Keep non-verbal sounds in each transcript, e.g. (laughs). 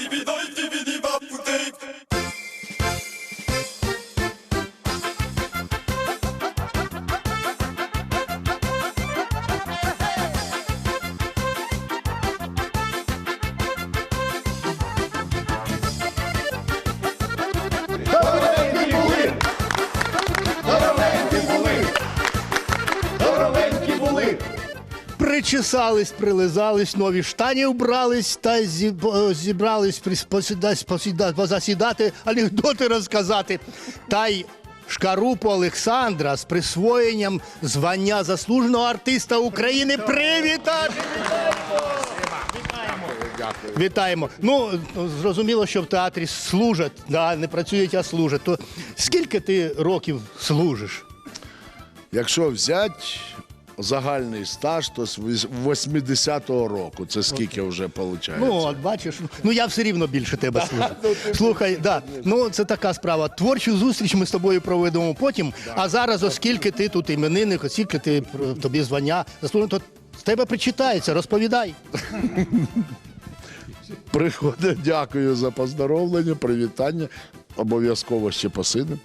individuality Причесались, прилизались, нові штані вбрались та зі- зібрались прис- посідать- посіда- позасідати, анекдоти розказати. Та й Шкарупу Олександра з присвоєнням звання заслуженого артиста України привітати! Вітаємо. Ну, зрозуміло, що в театрі служать, да, не працюють, а служать. То скільки ти років служиш? Якщо взяти загальний стаж, то з віс- 80-го року. Це скільки вже виходить? Ну, от бачиш, ну я все рівно більше тебе служу. Слухай, да, ну це така справа. Творчу зустріч ми з тобою проведемо потім. А зараз, оскільки ти тут іменинник, оскільки ти тобі звання заслужено, то з тебе причитається, розповідай. Приходить, дякую за поздоровлення, привітання. Обов'язково ще посидимо.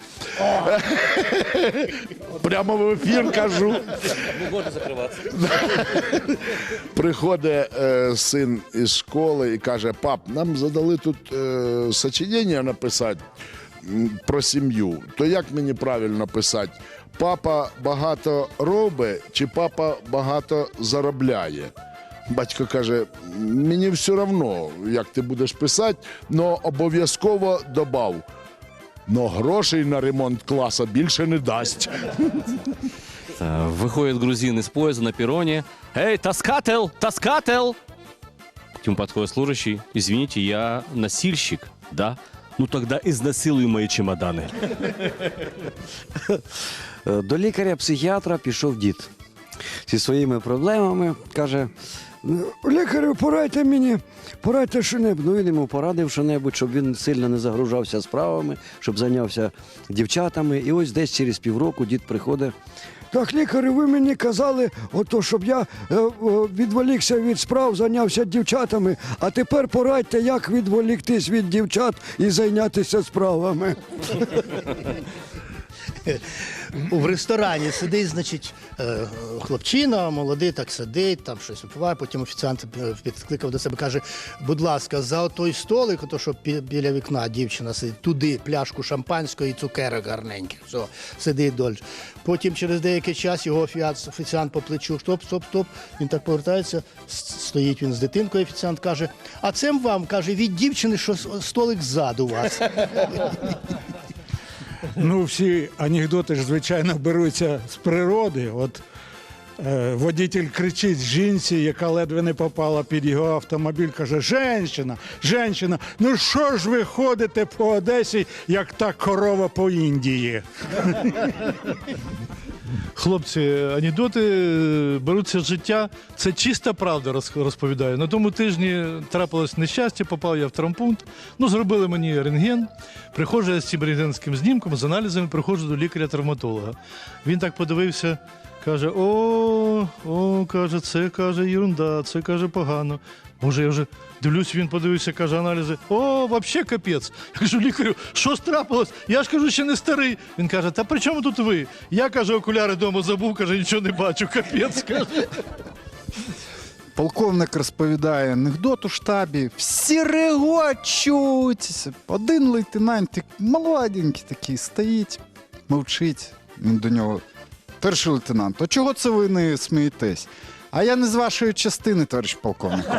Прямо в ефір кажу. Можна закриватися. Приходить е, син із школи і каже: пап, нам задали тут е, сочинення написати м, про сім'ю. То як мені правильно писати? Папа багато робить чи папа багато заробляє? Батько каже: мені все одно, як ти будеш писати, але обов'язково добав. Но грошей на ремонт класа більше не дасть. Э, Выходит грузин из поезда на перроне. Эй, таскател, таскател! К нему подходит служащий. Извините, я носильщик, да? Ну тогда изнасилуй мои чемоданы. Е, До лікаря-психіатра пішов дід зі своїми проблемами. Каже: «Ну, лікарю, порадьте мені, порадьте що-небудь. Ну він йому порадив що-небудь, щоб він сильно не загружався справами, щоб зайнявся дівчатами. І ось десь через півроку дід приходить. Так, лікарю, ви мені казали, ото, щоб я е, е, відволікся від справ, зайнявся дівчатами, а тепер порадьте, як відволіктись від дівчат і зайнятися справами. (laughs) В ресторані сидить, значить, е, хлопчина, молодий так сидить, там щось випиває, потім офіціант е, підкликав до себе, каже, будь ласка, за той столик, ото, що бі- біля вікна дівчина сидить, туди пляшку шампанського і цукерок гарненьких. Все, сидить дольше. Потім через деякий час його офіціант, офіціант по плечу, стоп, стоп, стоп. Він так повертається, стоїть він з дитинкою, офіціант каже, а це вам, каже, від дівчини, що столик ззаду вас. Ну, всі анекдоти ж, звичайно, беруться з природи. От е, водитель кричить жінці, яка ледве не попала під його автомобіль, каже: Женщина, женщина, ну що ж ви ходите по Одесі, як та корова по Індії? Хлопці, анекдоти е, беруться з життя. Це чиста правда, розповідаю. На тому тижні трапилось нещастя, попав я в травмпункт. Ну, зробили мені рентген. Приходжу я з цим рентгенським знімком, з аналізами, приходжу до лікаря-травматолога. Він так подивився, каже: О, о, каже, це каже, ерунда, це каже погано. Може, я вже дивлюсь, він подивився, каже, аналізи. О, взагалі капець. Я кажу, лікарю, що трапилось? Я ж кажу, ще не старий. Він каже, та при чому тут ви? Я каже, окуляри вдома забув, каже, нічого не бачу, капець. Каже. Полковник розповідає анекдот у штабі. Всі регочуть. Один лейтенантик, молоденький такий, стоїть, мовчить. Він до нього. Перший лейтенант, а чого це ви не смієтесь? А я не з вашої частини, товариш полковник. (laughs)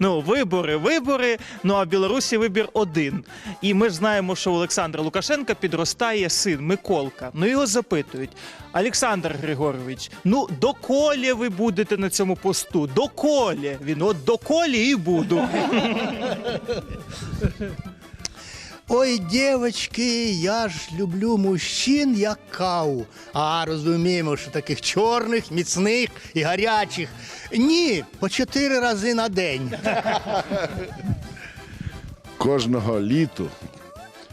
Ну, вибори, вибори. Ну а в Білорусі вибір один. І ми ж знаємо, що у Олександра Лукашенка підростає син Миколка. Ну його запитують: Олександр Григорович, ну доколі ви будете на цьому посту? Доколі? Він от доколі і буду. (laughs) Ой, дівчатки, я ж люблю мужчин як каву. А розуміємо, що таких чорних, міцних і гарячих. Ні, по чотири рази на день. Кожного літу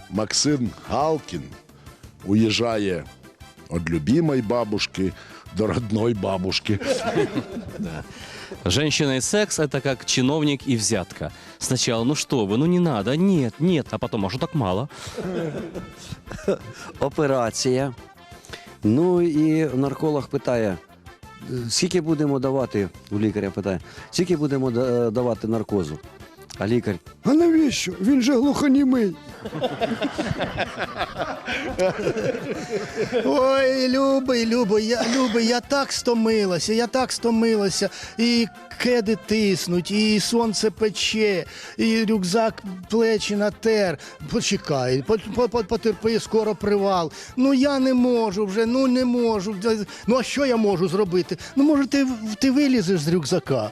Максим Галкін уїжджає від любимої бабушки до родной бабушки. Женщина и секс – это как чиновник и взятка. Сначала, ну что вы, ну не надо, нет, нет, а потом, а что так мало? Операція. Ну і нарколог питає, скільки будемо давати, у лікаря питає, скільки будемо да- давати наркозу? А лікар, а навіщо? Він же глухонімий. Ой, любий, любий, я, любий, я так стомилася, я так стомилася. І кеди тиснуть, і сонце пече, і рюкзак плечі натер. Почекай, по- по- по- потерпи, скоро привал. Ну я не можу вже, ну не можу. Ну а що я можу зробити? Ну, може, ти, ти вилізеш з рюкзака.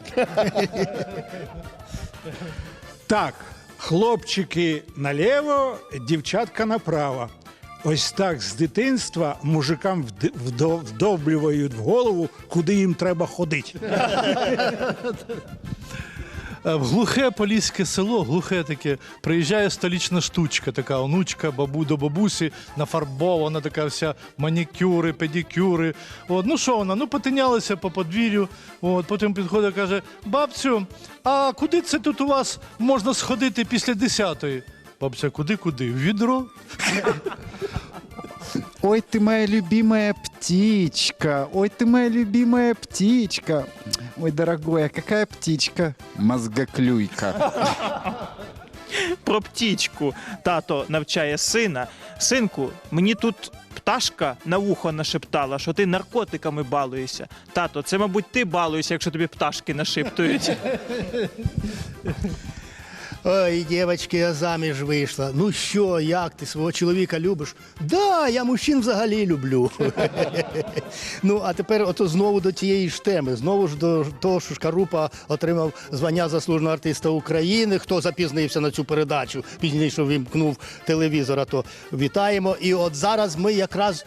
Так, хлопчики наліво, дівчатка направо. Ось так з дитинства мужикам вд- вдовблюють в голову, куди їм треба ходити. (laughs) Е, В глухе поліське село, глухе таке, приїжджає столічна штучка, така онучка, бабу до бабусі, нафарбована, така вся манікюри, педикюри. От, ну що вона? Ну, потинялася по подвір'ю. От, потім підходить каже: бабцю, а куди це тут у вас можна сходити після десятої? Бабця, куди куди? В відро? Ой, ты моя любимая птичка. Ой, ты моя любимая птичка. Ой, дорогой, а какая птичка? Мозгоклюйка. Про птічку тато навчає сина. Синку, мені тут пташка на вухо нашептала, що ти наркотиками балуєшся. Тато, це, мабуть, ти балуєшся, якщо тобі пташки нашептують. Ой, дівчатки, я заміж вийшла. Ну що, як ти свого чоловіка любиш? Да, я мужчин взагалі люблю. ну, а тепер ото знову до тієї ж теми. Знову ж до того, що Шкарупа отримав звання заслуженого артиста України. Хто запізнився на цю передачу, пізніше вімкнув телевізора, то вітаємо. І от зараз ми якраз.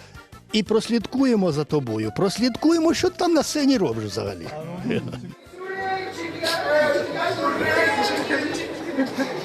І прослідкуємо за тобою. Прослідкуємо, що ти там на сцені робиш взагалі. Thank (laughs) you.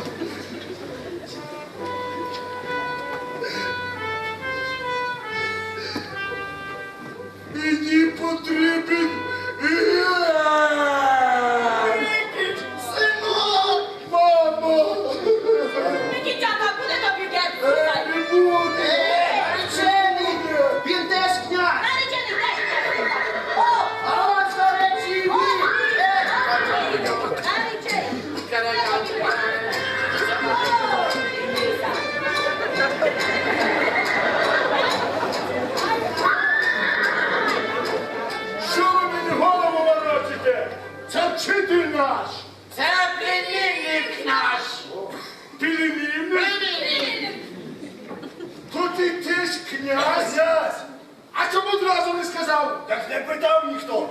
Сказав? Так не питав ніхто.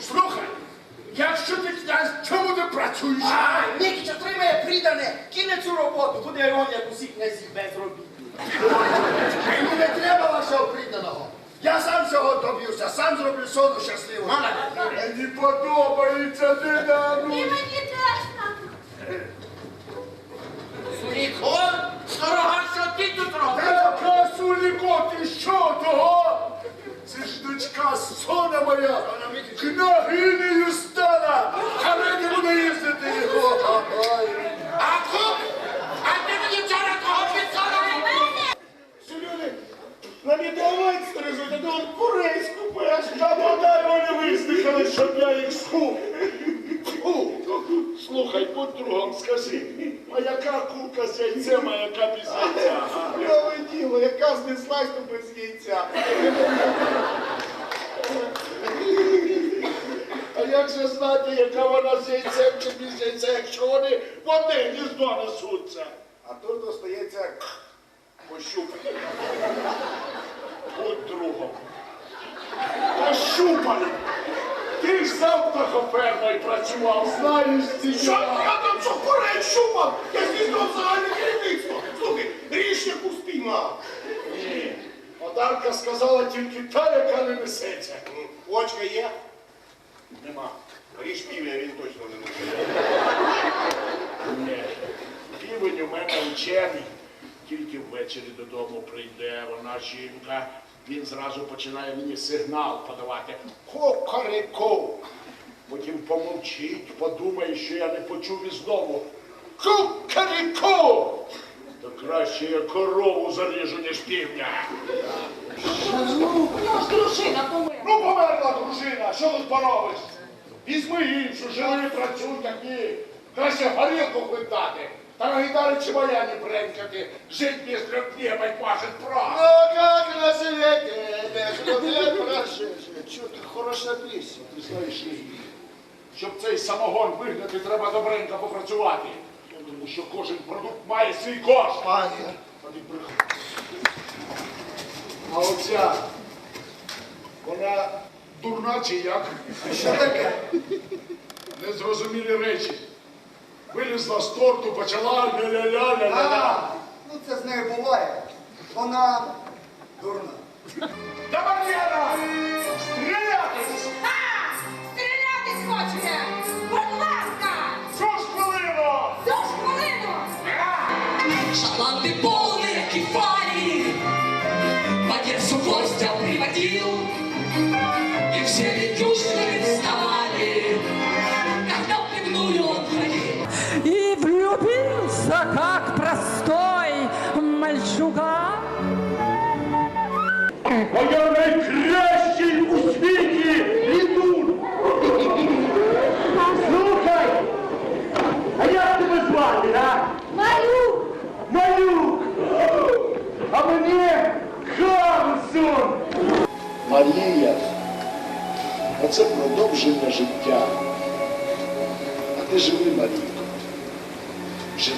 Слухай, якщо ти князь, чому ти працюєш? А, Нікіч отримає придане, кине цю роботу, буде он, як усі князі без робіт. А йому не треба вашого приданого. Я сам цього доб'юся, сам зроблю сону щасливою. Мені подобається. І мені теж так. Сулікон, дорога, що ти тут робиш? Суліко, ти що того? Це ж дочка сона моя, княгині Юстана, а мені буде їздити його. А куп? А ти мені вчора кого? Що люди на відомець стрижуть, а то он курей скупеш, та бодай вони виздихали, щоб я їх скуп. Слухай, будь другом, скажи, а яка курка з яйцем, а яка діло, яка без яйця. А як же знати, яка вона з яйцем чи без яйця, якщо вони в одне гніздо несуться? А тут достається пощупати. Будь другом. Пощупай! Ти ж за птахофермою працював, знаєш ці Що я там що курей шумав? Я здійснив загальне керівництво. Слухай, ріж яку спіймав. Ні. Одарка сказала тільки та, яка не несеться. Очка є? Нема. Ріж півня, він точно не несе. Ні. Півень у мене учений. Тільки ввечері додому прийде, вона жінка Він зразу починає мені сигнал подавати. Кокорико. Потім помовчить, подумає, що я не почув і знову. Кукаріко! То краще я корову заріжу, ніж півня. Ну ж дружина померла. Ну, померла дружина, що тут поробиш? Візьми іншу, живи, працюй такі. Краще горілку хвитати. Та на гітарі чи моя не бренькати. Жить без хлеб и пашет прах. Ну как на свете, не хлопец прошедший. Чё ты хороша песня. Ти знаєш, Ігор, щоб цей самогон вигнати, треба добренько попрацювати. Тому що кожен продукт має свій кошт. Має. А оця, вона дурна чи як? Що таке? Незрозумілі речі. Вилізла з торту, почала ля-ля-ля-ля-ля. А, ну це з нею буває. Вона дурна. Давай, Яна! Стрілятись! А! Стрілятись хочете! Шаланды полные кефали В Одессу гостя приводил И все ведюшки встали. Когда в пивную он ходил. И влюбился, как Марія, оце продовження життя. А ти живи, Марійко. Живи.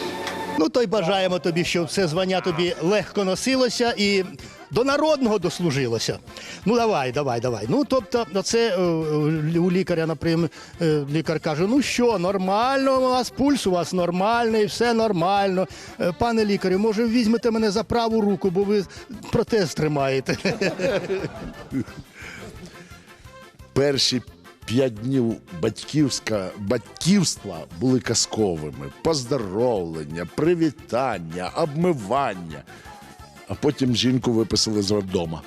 Ну то й бажаємо тобі, щоб це звання тобі легко носилося і до народного дослужилося. Ну давай, давай, давай. Ну тобто, це е, е, у лікаря, наприклад, е, лікар каже: ну що, нормально у вас, пульс у вас нормальний, все нормально. Пане лікарю, може, візьмете мене за праву руку, бо ви протез тримаєте. (laughs) перші п'ять днів батьківська, батьківства були казковими. Поздоровлення, привітання, обмивання. А потім жінку виписали з роддома.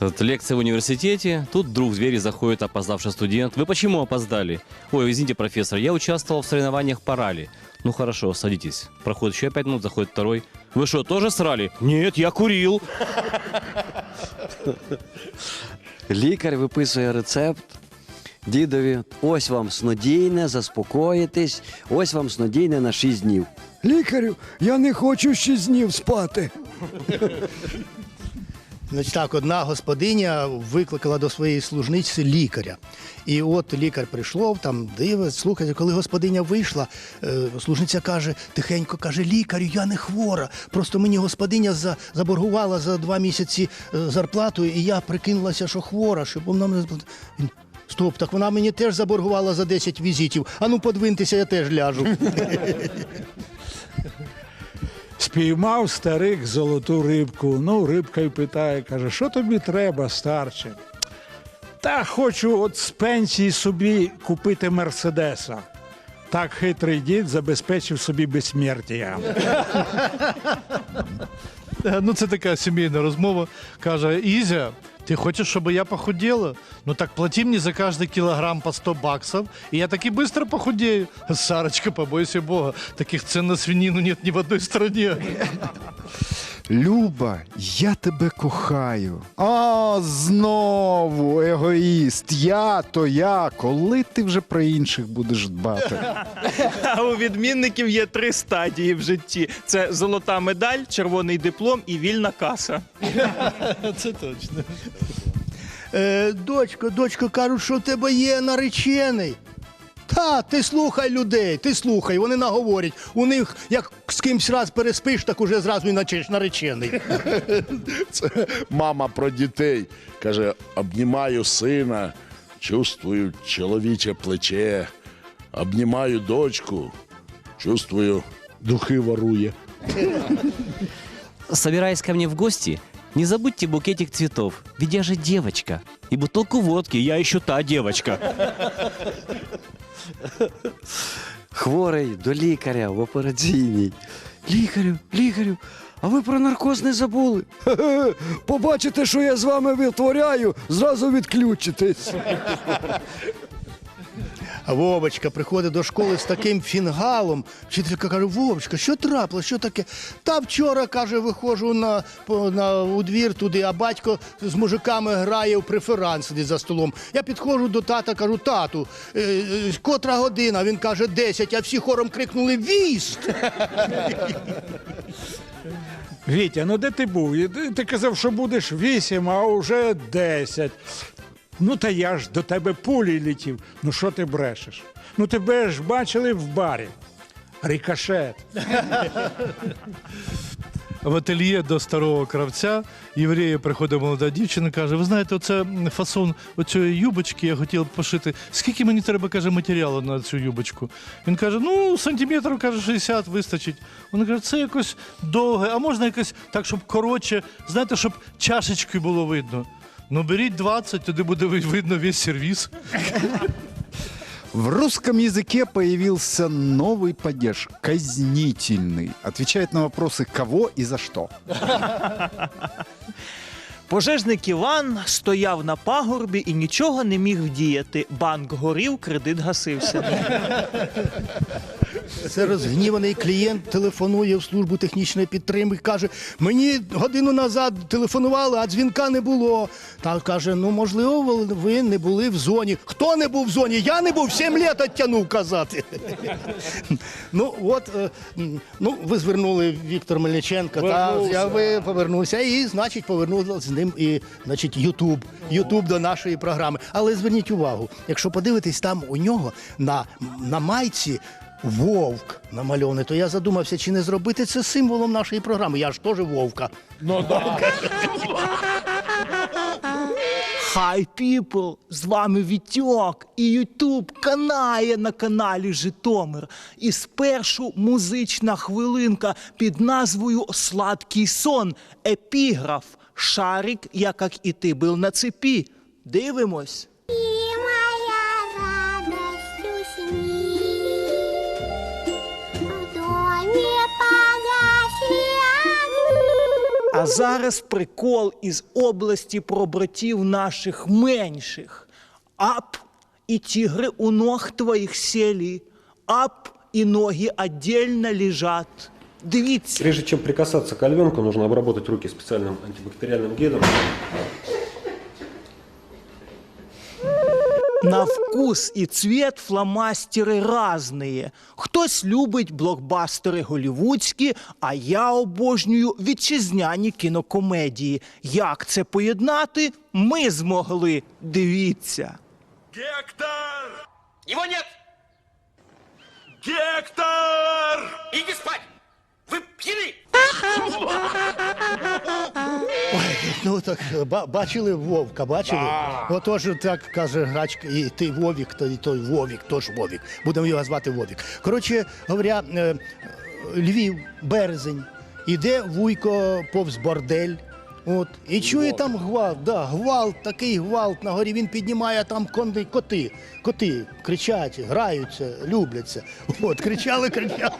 Вот лекция в университете, тут вдруг в двери заходит опоздавший студент. Вы почему опоздали? Ой, извините, профессор, я участвовал в соревнованиях по ралли. Ну хорошо, садитесь. Проходит еще пять минут, заходит второй. Вы что, тоже срали? Нет, я курил. Лікар виписує рецепт дідові. Ось вам снодійне, заспокоїтесь, ось вам снодійне на 6 днів. Лікарю, я не хочу 6 днів спати. Значить так, одна господиня викликала до своєї служниці лікаря. І от лікар прийшов, там дивиться, слухайте, коли господиня вийшла, е, служниця каже, тихенько каже, лікарю, я не хвора. Просто мені господиня за, заборгувала за два місяці е, зарплату, і я прикинулася, що хвора, щоб вона мене. Він, Стоп, так вона мені теж заборгувала за 10 візитів. А ну подвиньтеся, я теж ляжу. (laughs) Спіймав старик золоту рибку. Ну, рибка й питає, каже, що тобі треба, старче? Та хочу от з пенсії собі купити Мерседеса. Так хитрий дід забезпечив собі безсмертя. (laughs) Ну, це така сімейна розмова. Каже: Ізя, ти хочешь, чтобы я похудела? Ну так плати мне за каждый килограмм по 100 баксов, и я таки быстро похудею. Сарочка, побойся Бога, таких цен на свинину нет ни в одной стране. Люба, я тебе кохаю. А, знову егоїст. Я то я. Коли ти вже про інших будеш дбати? (laughs) А у відмінників є три стадії в житті: це золота медаль, червоний диплом і вільна каса. (laughs) Це точно. Е, дочко, дочко, кажуть, що в тебе є наречений. Та, ти слухай людей, ти слухай, вони наговорять. У них як з кимсь раз переспиш, так уже зразу і наречений. (laughs) Це мама про дітей. Каже: обнімаю сина, чувствую чоловіче плече, обнімаю дочку, чувствую, духи ворує. Собираясь ко мне в гости, не забудьте букетик цветов, ведь я же девочка. И бутылку водки, я еще та девочка. Хворий до лікаря в операційній. Лікарю, лікарю, а ви про наркоз не забули. (laughs) Побачите, що я з вами витворяю, зразу відключитесь. Вовочка приходить до школи з таким фінгалом. Вчителька каже: Вовочка, що трапило? Що таке? Та вчора, каже, виходжу на, на, у двір туди, а батько з мужиками грає в преферанс за столом. Я підходжу до тата, кажу, тату, е, е, котра година? Він каже, 10, а всі хором крикнули Віст! Вітя, ну де ти був? Ти казав, що будеш вісім, а вже десять. Ну та я ж до тебе пулі летів. Ну що ти брешеш? Ну тебе ж бачили в барі. Рикошет. В ательє до старого кравця єврея приходить молода дівчина, каже: ви знаєте, оце фасон оцієї юбочки я хотів пошити. Скільки мені треба, каже, матеріалу на цю юбочку? Він каже: ну, сантиметрів, каже, 60 вистачить. Вона каже, це якось довге, а можна якось так, щоб коротше, знаєте, щоб чашечки було видно. Ну, беріть 20, тоді буде ви- видно весь сервіс. В русском языке появился новый падеж – казнительный. Отвечает на вопросы кого и за что. Пожежник Іван стояв на пагорбі і нічого не міг вдіяти. Банк горів, кредит гасився. Це розгніваний клієнт телефонує в службу технічної підтримки. Каже: мені годину назад телефонували, а дзвінка не було. Та каже: ну можливо, ви- не були в зоні. Хто не був в зоні? Я не був, сім літ оттянув казати. ну от е, ну ви звернули Віктор Мельниченко. Та я ви повернувся, і значить повернувся з ним і значить Ютуб. Ютуб до нашої програми. Але зверніть увагу, якщо подивитись там у нього на, на майці. Вовк намальований, то я задумався, чи не зробити це символом нашої програми. Я ж теж вовка. Хай піпл! З вами Вітьок і Ютуб канає на каналі Житомир. І спершу музична хвилинка під назвою Сладкий сон. Епіграф. Шарик, я как і ти, був на цепі. Дивимось. А зараз прикол із області про братів наших менших. Ап, і тігри у ног твоїх сели. Ап, і ноги отдельно лежать. Дивіться. Прежде чем прикасаться к львенку, нужно обработать руки специальным антибактериальным гелем. На вкус і цвет фломастери разные. Хтось любить блокбастери голівудські, а я обожнюю вітчизняні кінокомедії. Як це поєднати? Ми змогли. Дивіться. Гектор! Его нет! Гектор! Иди спать! Вы Ой, Ну так ба- бачили вовка, бачили? Отож так каже грачка, і ти Вовік, то і той Вовік, тож Вовік. Будемо його звати Вовік. Коротше говоря, е, Львів, березень, іде вуйко повз бордель. От, і чує там гвалт, да, гвалт, такий гвалт на горі. Він піднімає там конди, коти. Коти кричать, граються, любляться. От, кричали, кричали.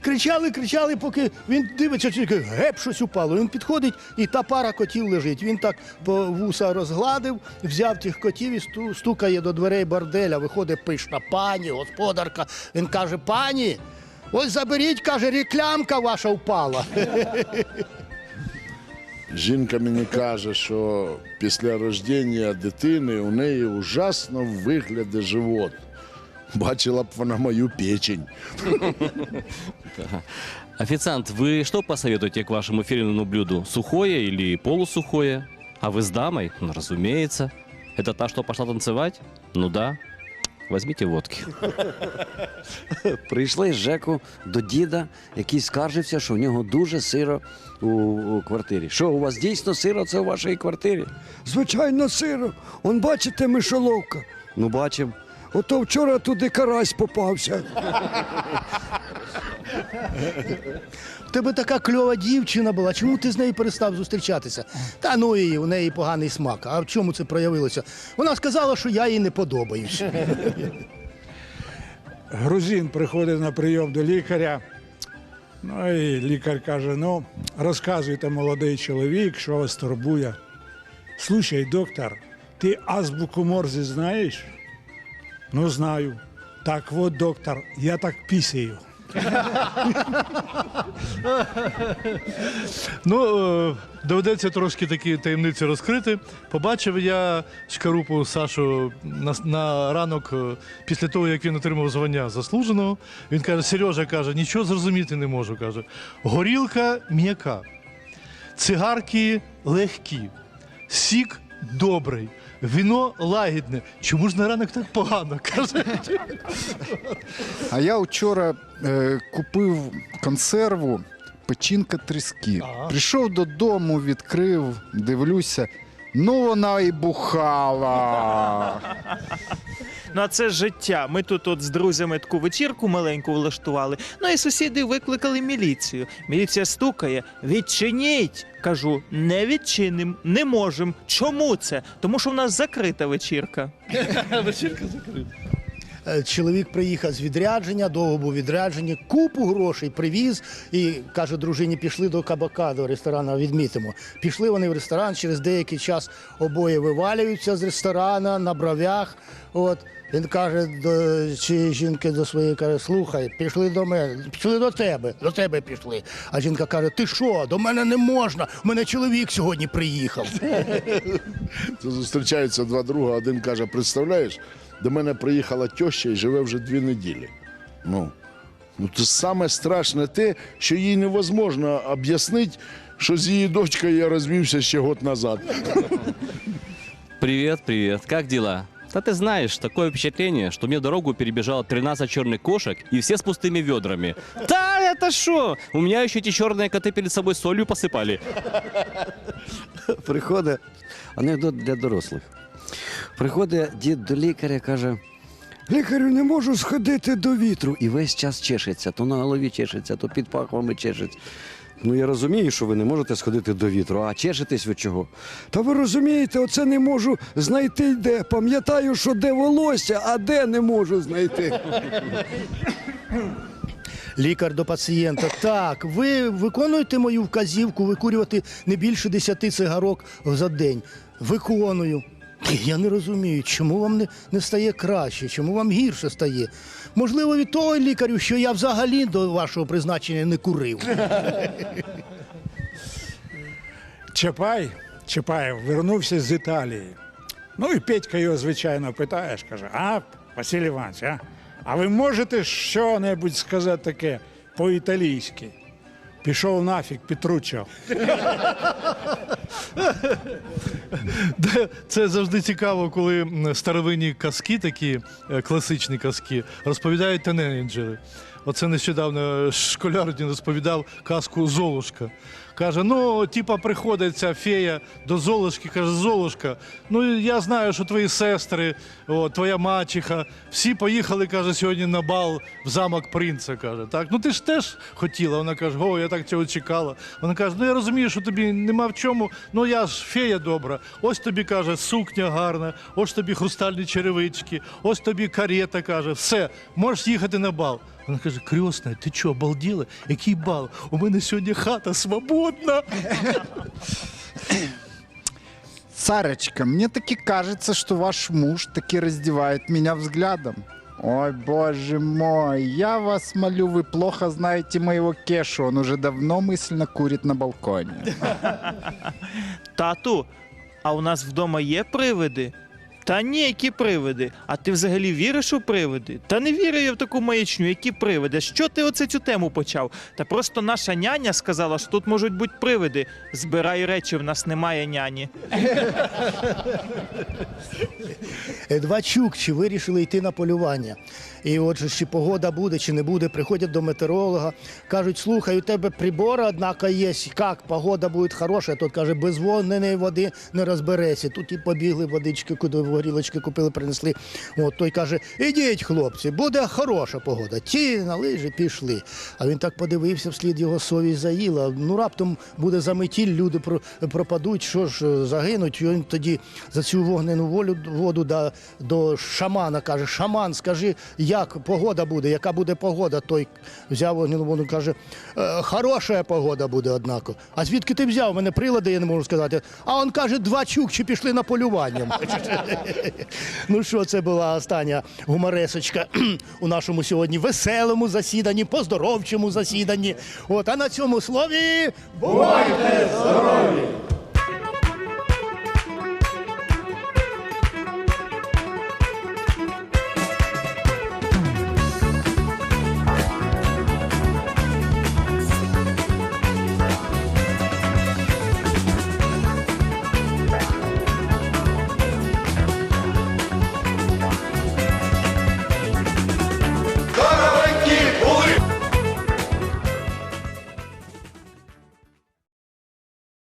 кричали, кричали, поки він дивиться, тільки геп щось упало. Він підходить, і та пара котів лежить. Він так по вуса розгладив, взяв тих котів і стукає до дверей борделя. Виходить пишна пані, господарка. Він каже: пані, ось заберіть, каже, реклямка ваша впала. Жінка мені каже, що після рождення дитини у неї ужасно виглядає живот. Бачила б вона мою печень. Официант, вы что посоветуете к вашему фирменному блюду? Сухое или полусухое? А вы с дамой? Ну, разумеется. Это та, что пошла танцевать? Ну да. Возьмите водки. (laughs) Прийшли з Жеку до діда, який скаржився, що в нього дуже сиро у, у квартирі. Що, у вас дійсно сиро це у вашій квартирі? Звичайно, сиро. Он бачите, мишоловка. Ну, бачимо. Ото вчора туди карась попався. (laughs) В тебе така кльова дівчина була. Чому ти з нею перестав зустрічатися? Та ну і у неї поганий смак. А в чому це проявилося? Вона сказала, що я їй не подобаюсь. Грузин приходить на прийом до лікаря. Ну і лікар каже: ну, розказуйте, молодий чоловік, що вас турбує. Слушай, доктор, ти азбуку Морзе знаєш? Ну, знаю. Так от, доктор, я так пісію. Ну, е, доведеться трошки такі таємниці розкрити. Побачив я шкарупу Сашу на, на ранок е, після того, як він отримав звання заслуженого. Він каже: Сережа каже, нічого зрозуміти не можу. каже. Горілка м'яка, цигарки легкі, сік добрий. Віно лагідне. Чому ж на ранок так погано? каже. А я вчора е, купив консерву печінка тріски. Прийшов додому, відкрив, дивлюся. Ну вона і бухала. Ну а це життя. Ми тут от з друзями таку вечірку маленьку влаштували. Ну і сусіди викликали міліцію. Міліція стукає. Відчиніть! Кажу, не відчиним, не можем. Чому це? Тому що в нас закрита вечірка. (laughs) Вечірка закрита. Е, Чоловік приїхав з відрядження, довго був відрядження, купу грошей привіз і каже дружині, пішли до кабака, до ресторану, відмітимо. Пішли вони в ресторан, через деякий час обоє вивалюються з ресторана на бровях. От. Він каже до чи жінки до своєї каже, слухай, пішли до мене, пішли до тебе, до тебе пішли. А жінка каже: Ти що, до мене не можна? У мене чоловік сьогодні приїхав. (laughs) Зустрічаються два друга, один каже: представляєш, до мене приїхала теща і живе вже дві неділі. Ну, ну це саме страшне те, що їй невозможно об'яснити, що з її дочкою я розвівся ще год назад. Привет, привет. Как дела? Да ты знаешь, такое впечатление, что мне дорогу перебежало 13 черных кошек и все с пустыми ведрами. Да, это что? У меня еще эти черные коты перед собой солью посыпали. Приходить анекдот для дорослих. Приходить дід до лікаря, каже: лікарю, не можу сходити до вітру. І весь час чешеться, то на голові чешеться, то під пахвами чешеться. Ну я розумію, що ви не можете сходити до вітру, а чешетесь від чого? Та ви розумієте, оце не можу знайти де. Пам'ятаю, що де волосся, а де не можу знайти. Лікар до пацієнта. Так, ви виконуєте мою вказівку викурювати не більше 10 цигарок за день. Виконую. Я не розумію, чому вам не, не стає краще, чому вам гірше стає. Можливо, від того лікарю, що я взагалі до вашого призначення не курив. Чапай, Чапаєв вернувся з Італії. Ну і Петька його, звичайно, питає, каже: А, Василь Іванович, а, а ви можете що-небудь сказати таке по-італійськи? Пішов нафік, Петручо. Це завжди цікаво, коли старовинні казки, такі е, класичні казки, розповідають тененджери. Оце нещодавно школяр розповідав казку Золушка. Каже: ну, типа, приходить ця фея до Золушки, каже, Золушка, ну я знаю, що твої сестри, о, твоя мачеха, всі поїхали, каже, сьогодні на бал в замок принца. каже. Так, ну ти ж теж хотіла. Вона каже, о, я так цього чекала. Вона каже, ну я розумію, що тобі нема в чому, ну я ж фея добра. Ось тобі каже, сукня гарна, ось тобі хрустальні черевички, ось тобі карета каже, все, можеш їхати на бал. Вона каже, крьосна, ти що, обалділа? Який бал? У мене сьогодні хата свободна. Царочка, мне таки кажется, что ваш муж таки раздевает меня взглядом. Ой, боже мой, я вас молю, вы плохо знаете моего Кешу, он уже давно мысленно курит на балконе. Тату, а у нас вдома є привиди? Та ні, які привиди. А ти взагалі віриш у привиди? Та не вірю я в таку маячню, які привиди. Що ти оце цю тему почав? Та просто наша няня сказала, що тут можуть бути привиди. Збирай речі, в нас немає няні. Е, Два чукчі вирішили йти на полювання. І отже, чи погода буде, чи не буде, приходять до метеоролога, кажуть, слухай, у тебе прибори, однако є, як погода буде хороша. Тот каже, без вогненої води не розбереться. Тут і побігли водички, куди горілочки купили, принесли. От той каже: ідіть, хлопці, буде хороша погода. Ті на лижі пішли. А він так подивився, вслід його совість заїла. Ну раптом буде заметіль, люди пропадуть, що ж е, загинуть. І він тоді за цю вогнену волю воду да, до шамана каже: Шаман, скажи, як погода буде, яка буде погода? Той взяв вогнену воду, каже, «Е, хороша погода буде, однако. А звідки ти взяв? У мене прилади, я не можу сказати. А він каже, два чукчі пішли на полювання. (laughs) ну що, це була остання гуморесочка у нашому сьогодні веселому засіданні, поздоровчому засіданні. От, а на цьому слові бувайте здорові!